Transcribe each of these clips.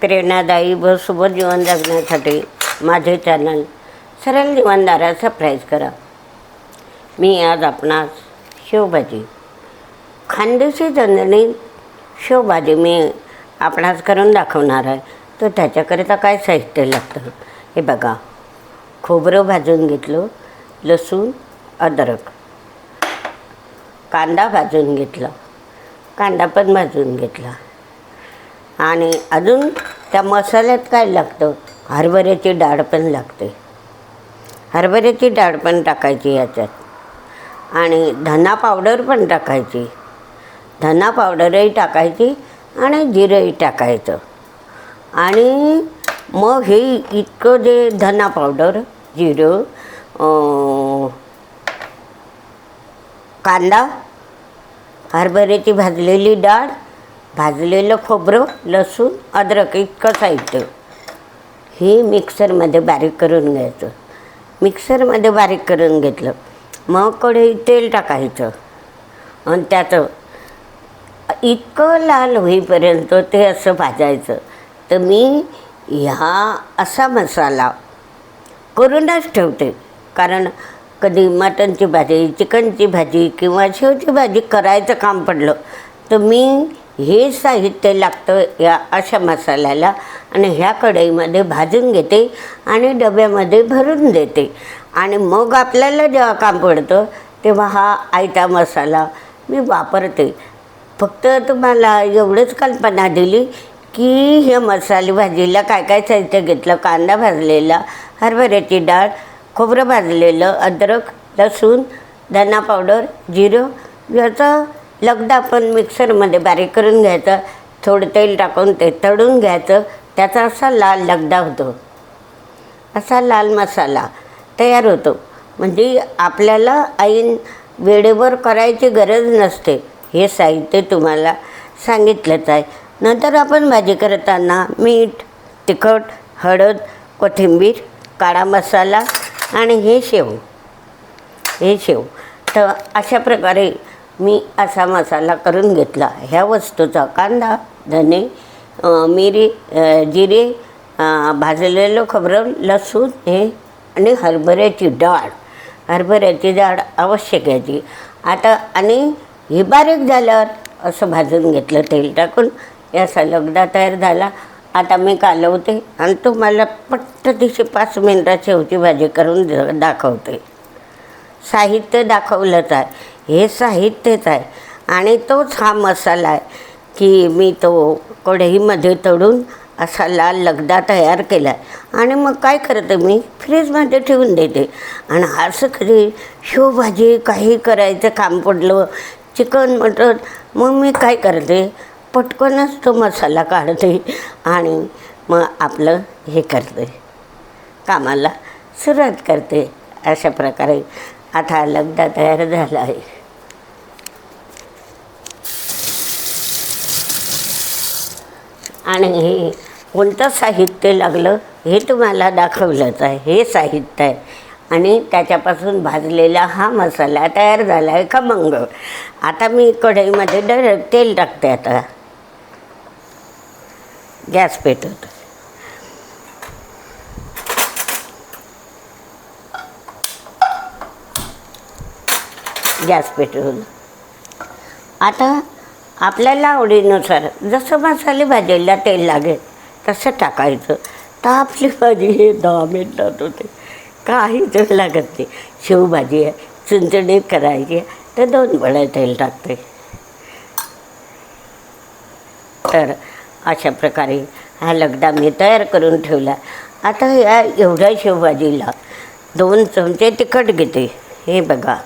प्रेरणादायी व शुभ जीवन जगण्यासाठी माझे चॅनल सरळ जीवनदारा सबस्क्राईब करा. मी आज आपणास शेवभाजी खानदेशी झणझणीत शेवभाजी मी आपणास करून दाखवणार आहे. तर त्याच्याकरिता काय साहित्य लागतं? हे बघा. खोबरं भाजून घेतलं लसूण अद्रक. कांदा भाजून घेतला. कांदा पण भाजून घेतला. आणि अजून त्या मसाल्यात काय लागतं? हरभऱ्याची डाळ पण लागते. हरभऱ्याची डाळ पण टाकायची याच्यात. आणि धना पावडर पण टाकायची. धना पावडरही टाकायची आणि जिरंही टाकायचं. आणि मग हे इतकं जे धना पावडर जिरं कांदा हरभऱ्याची भाजलेली डाळ भाजलेलं खोबरं लसूण अद्रक इतकं साहित्य. हे मिक्सरमध्ये बारीक करून घ्यायचं. मिक्सरमध्ये बारीक करून घेतलं. मग कढई तेल टाकायचं. आणि त्याचं इतकं लाल होईपर्यंत ते असं भाजायचं. तर मी ह्या असा मसाला करूनच ठेवते. कारण कधी मटणची भाजी चिकनची भाजी किंवा शेवची भाजी करायचं काम पडलं तर मी हे साहित्य लागतं या अशा मसाल्याला आणि ह्या कढईमध्ये भाजून घेते आणि डब्यामध्ये भरून देते. आणि मग आपल्याला जेव्हा काम पडतं तेव्हा हा आयता मसाला मी वापरते. फक्त तुम्हाला एवढंच कल्पना दिली की ह्या मसाले भाजीला काय काय साहित्य घेतलं? कांदा भाजलेला हरभऱ्याची डाळ खोबरं भाजलेलं अद्रक लसूण धना पावडर जिरं याचा लगदा आपण मिक्सरमध्ये बारीक करून घ्यायचं थोडं तेल टाकून ते तळून घ्यायचं त्याचा असा लाल लगदा होतो. असा लाल मसाला तयार होतो. म्हणजे आपल्याला ऐन वेळेवर करायची गरज नसते. हे साहित्य तुम्हाला सांगितलंच आहे. नंतर आपण भाजी करताना मीठ तिखट हळद कोथिंबीर काळा मसाला आणि हे शेव. हे शेव. तर अशा प्रकारे मी असा मसाला करून घेतला. ह्या वस्तूचा कांदा धने मिरी जिरे भाजलेलं खोबरं लसूण हे आणि हरभऱ्याची डाळ. हरभऱ्याची डाळ अवश्य घ्यायची. आता आणि हे बारीक झाल्यावर असं भाजून घेतलं तेल टाकून. याचा लगदा तयार झाला. आता मी कालवते आणि तुम्हाला पट्ट दिवशी पाच मिनटाची होती भाजी करून द- दाखवते. साहित्य दाखवलंच आहे. हे साहित्यच आहे. आणि तोच हा मसाला आहे की मी तो कढईमध्ये तळून असा लाल लगदा तयार केला आहे आणि मग काय करते मी फ्रीजमध्ये ठेवून देते. आणि असं कधी शेवभाजी काही करायचं काम पडलं चिकन मटन मग मी काय करते पटकनच तो मसाला काढते आणि मग आपलं हे करते. कामाला सुरुवात करते. अशा प्रकारे आता लगदा तयार झाला आहे. आणि हे कोणतं साहित्य लागलं हे तुम्हाला दाखवलंच आहे. हे साहित्य आहे. आणि त्याच्यापासून भाजलेला हा मसाला तयार झाला आहे खमंग. आता मी कढईमध्ये डायरेक्ट तेल टाकते आता. गॅस पेटवतो. गॅस पेटवून आता आपल्याला आवडीनुसार जसं मसाले भाजीला तेल लागेल तसं टाकायचं. तर आपली भाजी हे दहा मिनटात होते. काहीच तेल लागत नाही. शेवभाजी आहे चुंचणी करायची आहे तर दोन वेळा तेल टाकते. तर अशा प्रकारे हा लगदा मी तयार करून ठेवला. आता या एवढ्या शेवभाजीला दोन चमचे तिखट घेते. हे बघा.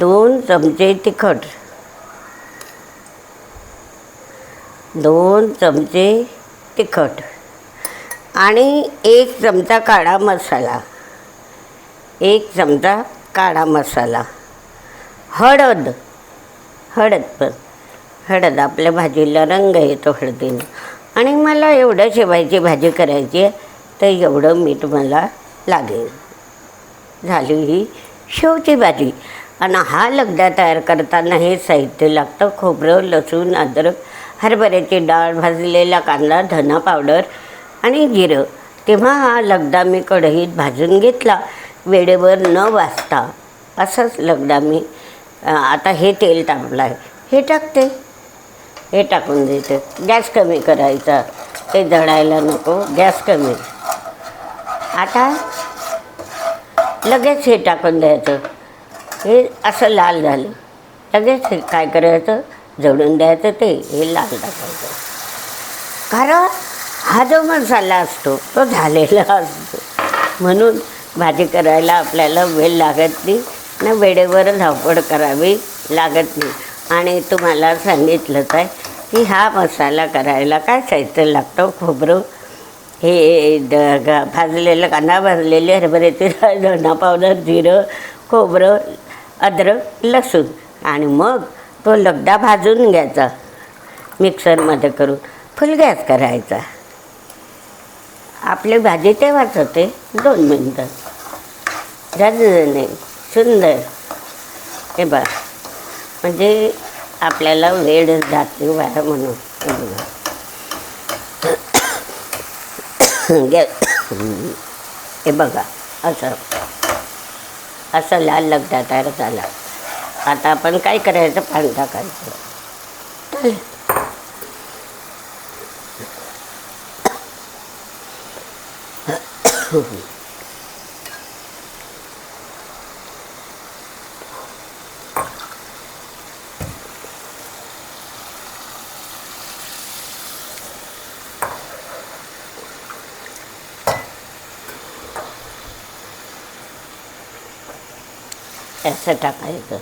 दोन चमचे तिखट. दोन चमचे तिखट. आणि एक चमचा काळा मसाला. एक चमचा काळा मसाला. हळद. हळद पण. हळद आपल्या भाजीला रंग येतो हळदीनं. आणि मला एवढं शेवायची भाजी करायची आहे तर एवढं मीठ मला लागेल. झाली ही शेवची भाजी. आणि हा लगदा तयार करताना हे साहित्य लागतं. खोबरं लसूण अद्रक हरभऱ्याची डाळ भाजलेला कांदा धना पावडर आणि जिरं. तेव्हा हा लगदा मी कढईत भाजून घेतला. वेळेवर न वाजता असंच लगदा मी आता हे तेल तापलं आहे. हे टाकते. हे टाकून देते. गॅस कमी करायचा. ते जळायला नको. गॅस कमी. आता लगेच हे टाकून द्यायचं. हे असं लाल झालं. लगेच हे काय करायचं जळून द्यायचं ते हे लाल टाकायचं. कारण हा जो मसाला असतो तो झालेला असतो. म्हणून भाजी करायला आपल्याला वेळ लागत नाही ना वेळेवर धावपळ करावी लागत नाही. आणि तुम्हाला सांगितलंच आहे की हा मसाला करायला काय साहित्य लागतं? खोबरं हे द भाजलेलं कांदा भाजलेले हरभऱ्याची धणा धना पावडर जिरं खोबरं अद्रक लसूण आणि मग तो लगदा भाजून घ्यायचा. मिक्सरमध्ये करून फुल गॅस करायचा. आपली भाजी तेव्हाच होते दोन मिनटं. जास्त नाही सुंदर. हे बघ म्हणजे आपल्याला वेळ जाते वाया म्हणून. बघा गॅस हे बघा असं. असं लाल लगदा तयार झाला आता आपण काय करायचं पाणी टाकायचं चालेल. असं टाकायचं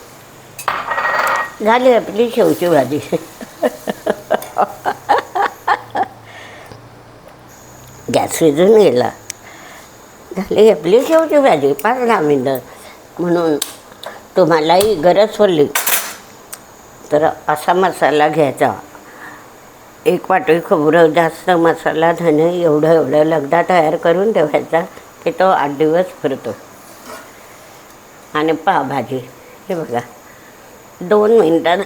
झाली आपली शेवची भाजी. गॅस विजून गेला. झाली आपली शेवची भाजी. पाच दहा मिनटं. म्हणून तुम्हालाही गरज पडली तर असा मसाला घ्यायचा. एक वाटी खोबरं जास्त मसाला धने एवढं एवढं लगदा तयार करून ठेवायचा की तो आठ दिवस फिरतो. आणि पावभाजी. हे बघा. दोन मिनटात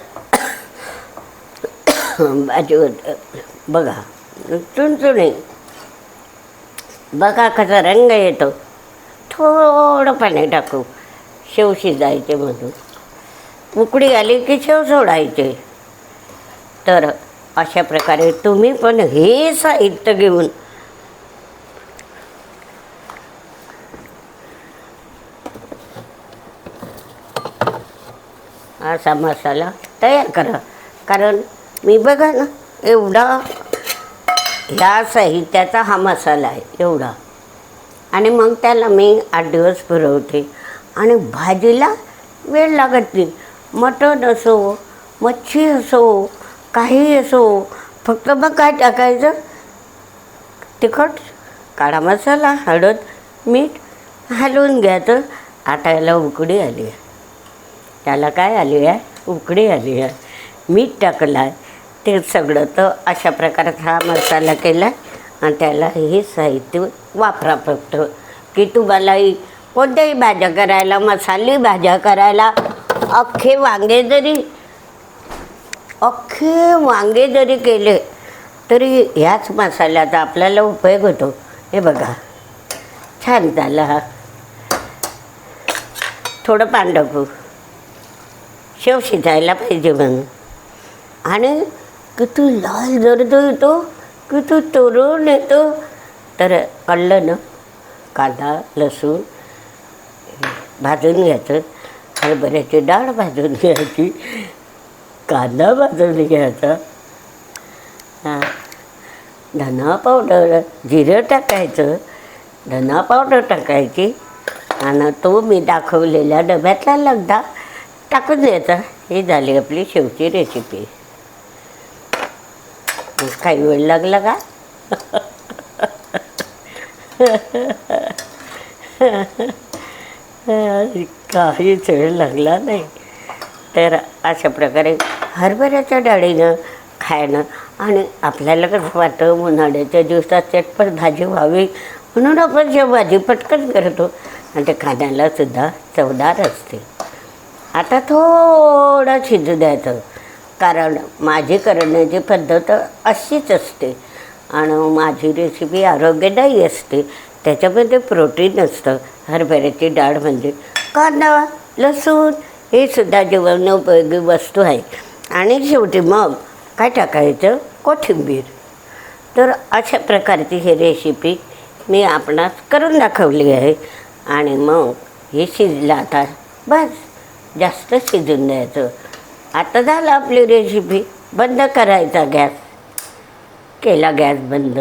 भाजी होत. बघा. चुणचुणी. बघा कसा रंग येतो. थोडं पाणी टाकू. शेव शिजायचे म्हणून. उकडी आली की शेव सोडायचे. तर अशा प्रकारे तुम्ही पण हे साहित्य घेऊन असा मसाला तयार करा. कारण मी बघा ना एवढा ह्या साहित्याचा हा मसाला आहे एवढा. आणि मग त्याला मी आठ दिवस पुरवते. आणि भाजीला वेळ लागत नाही. मटण असो मच्छी असो काही असो फक्त मग काय टाकायचं? तिखट काळा मसाला हळद मीठ हलवून घ्यायचं आता याला उकडी आली. आहे त्याला काय आली आहे? उकडी आली आहे. मीठ टाकलं आहे. ते सगळं तर अशा प्रकारात हा मसाला केला आहे आणि त्याला हे साहित्य वापरा फक्त. की तुम्हालाही कोणत्याही भाज्या करायला मसाली भाज्या करायला अख्खे वांगे जरी अख्खे वांगे जरी केले तरी ह्याच मसाल्याचा आपल्याला उपयोग होतो. हे बघा. छान झाला हा. थोडं पांढरपूर शेव शिजायला पाहिजे म्हणून. आणि किती लाल जरदो येतो किती तरुण येतो. तर कळलं ना कांदा लसूण भाजून घ्यायचं हरभऱ्याची डाळ भाजून घ्यायची कांदा भाजून घ्यायचा. हां. धना पावडर जिरं टाकायचं धना पावडर टाकायची. आणि तो मी दाखवलेल्या डब्यातला लगदा टाकून द्यायचा. ही झाली आपली शेवची रेसिपी काही वेळ लागला का? काहीच वेळ लागला नाही. तर अशा प्रकारे हरभऱ्याच्या डाळीनं खायनं आणि आपल्याला कसं वाटतं उन्हाळ्याच्या दिवसात चटपट भाजी व्हावी म्हणून आपण जे भाजी पटकन करतो. आणि ते खाण्यालासुद्धा चवदार असते. आता थोडं शिजू द्यायचं. कारण माझी करण्याची पद्धत अशीच असते. आणि माझी रेसिपी आरोग्यदायी असते. त्याच्यामध्ये प्रोटीन असतं हरभऱ्याची डाळ म्हणजे कांदा लसूण हे सुद्धा जीवनोपयोगी वस्तू आहे. आणि शेवटी मग काय टाकायचं? कोथिंबीर. तर अशा प्रकारची ही रेसिपी मी आपणास करून दाखवली आहे. आणि मग हे शिजलं आता. बस. जास्त शिजून द्यायचं आता झालं आपली रेसिपी बंद करायचा गॅस. केला गॅस बंद.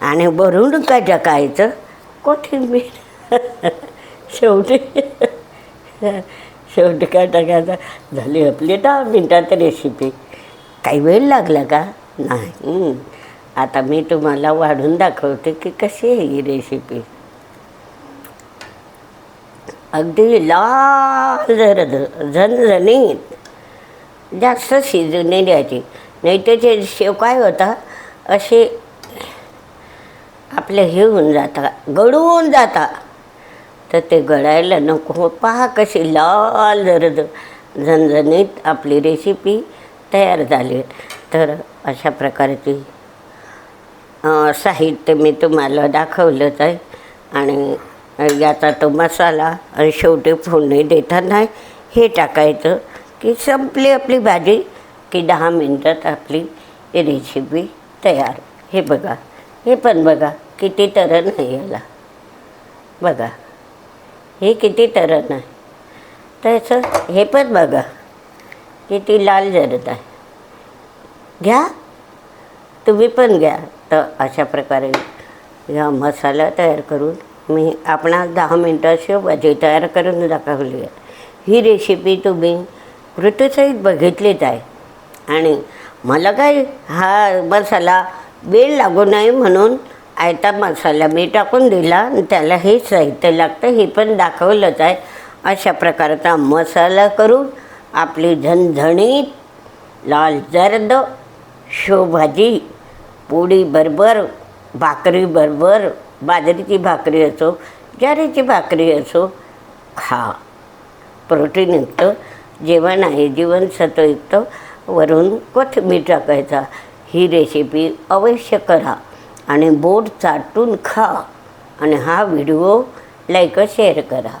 आणि भरून का जकायचं कोथिंबीर. शेवटी. शेवटी काय टाकायचं झाली आपली दहा मिनटात रेसिपी काही वेळ लागला का? नाही. आता मी तुम्हाला वाढून दाखवते की कशी आहे ही रेसिपी अगदी लाल झरद झणझणीत जास्त शिजू द्यायची. नाही तर ते शेव काय होता असे आपले हे होऊन जाता गळून जाता. तर ते गळायला नको. पहा कशी लाल झरद झणझणीत आपली रेसिपी तयार झाली. तर अशा प्रकारची साहित्य मी तुम्हाला दाखवलंच आहे. आणि याचा तो मसाला आणि शेवटी फोडणी देताना हे टाकायचं की संपली आपली भाजी की दहा मिनटात आपली रेसिपी तयार. हे बघा हे पण बघा किती तरण आहे याला. बघा हे किती तरण आहे. त्याचं हे पण बघा किती लाल जरत आहे. घ्या तुम्ही पण घ्या. तर अशा प्रकारे हा मसाला तयार करून मी आपणास दहा मिनटं शेवभाजी तयार करून दाखवली आहे. ही रेसिपी तुम्ही कृतीसहित बघितलीच आहे. आणि मला काय हा मसाला वेळ लागू नये म्हणून आयता मसाला मी टाकून दिला आणि त्याला हे साहित्य लागतं हे पण दाखवलंच आहे. अशा प्रकारचा मसाला करून आपली झणझणीत लाल जर्द शेवभाजी पोळी बरोबर भाकरी बरोबर बाजरीची भाकरी असो ज्वारीची भाकरी असो खा. प्रोटीनयुक्त जेवण आहे जीवनसत्वयुक्त वरून कोथिंबीर टाकायचा. ही रेसिपी अवश्य करा आणि बोट चाटून खा. आणि हा व्हिडिओ लाईक शेअर करा.